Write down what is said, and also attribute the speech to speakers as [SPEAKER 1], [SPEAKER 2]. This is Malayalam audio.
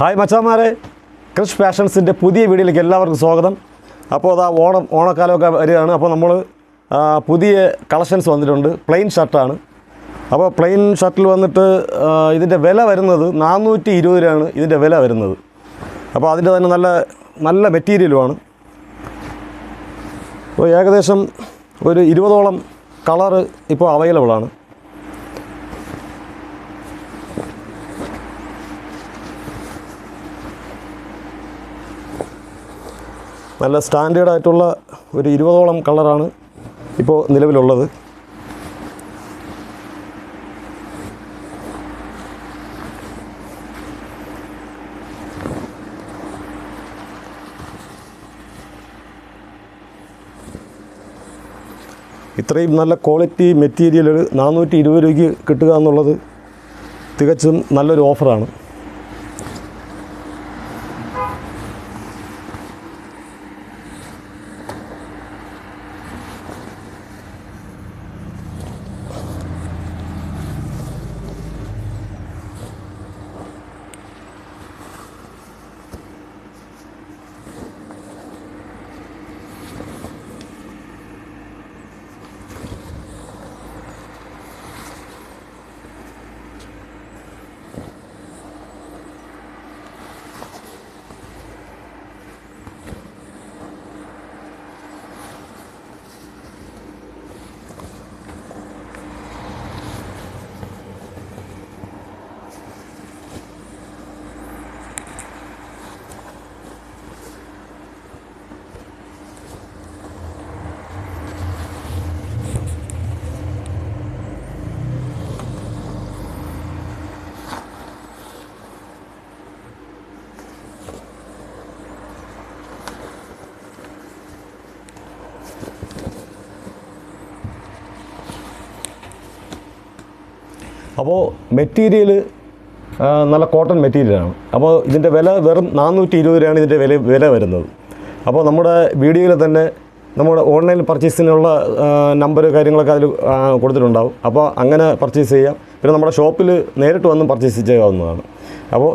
[SPEAKER 1] ഹായ് മച്ചാമാരെ. ക്രിഷ് ഫാഷൻസിന്റെ പുതിയ വീഡിയോയിലേക്ക് എല്ലാവർക്കും സ്വാഗതം. അപ്പോൾ അതാ ഓണം ഓണക്കാലമൊക്കെ വരികയാണ്. അപ്പോൾ നമ്മൾ പുതിയ കളക്ഷൻസ് വന്നിട്ടുണ്ട്. പ്ലെയിൻ ഷർട്ടാണ്. അപ്പോൾ പ്ലെയിൻ ഷർട്ടിൽ വന്നിട്ട് ഇതിന്റെ വില വരുന്നത് നാനൂറ്റി ഇരുപത് രൂപയാണ് ഇതിന്റെ വില വരുന്നത്. അപ്പോൾ അതിന്റെ തന്നെ നല്ല നല്ല മെറ്റീരിയലുമാണ്. അപ്പോൾ ഏകദേശം ഒരു ഇരുപതോളം കളറ് ഇപ്പോൾ അവൈലബിൾ നല്ല സ്റ്റാൻഡേർഡായിട്ടുള്ള ഒരു ഇരുപതോളം കളറാണ് ഇപ്പോൾ നിലവിലുള്ളത്. ഇത്രയും നല്ല ക്വാളിറ്റി മെറ്റീരിയൽ ഒരു നാനൂറ്റി ഇരുപത് രൂപയ്ക്ക് കിട്ടുക എന്നുള്ളത് തികച്ചും നല്ലൊരു ഓഫറാണ്. അപ്പോൾ മെറ്റീരിയൽ നല്ല കോട്ടൺ മെറ്റീരിയലാണ്. അപ്പോൾ ഇതിന്റെ വില വെറും നാനൂറ്റി ഇരുപത് രൂപയാണ് ഇതിന്റെ വില വില വരുന്നത്. അപ്പോൾ നമ്മുടെ വീഡിയോയിൽ തന്നെ നമ്മുടെ ഓൺലൈൻ പർച്ചേസിനുള്ള നമ്പർ കാര്യങ്ങളൊക്കെ അതിൽ കൊടുത്തിട്ടുണ്ടാവും. അപ്പോൾ അങ്ങനെ പർച്ചേസ് ചെയ്യാം. പിന്നെ നമ്മുടെ ഷോപ്പിൽ നേരിട്ട് വന്നും പർച്ചേസ് ചെയ്യാവുന്നതാണ്. അപ്പോൾ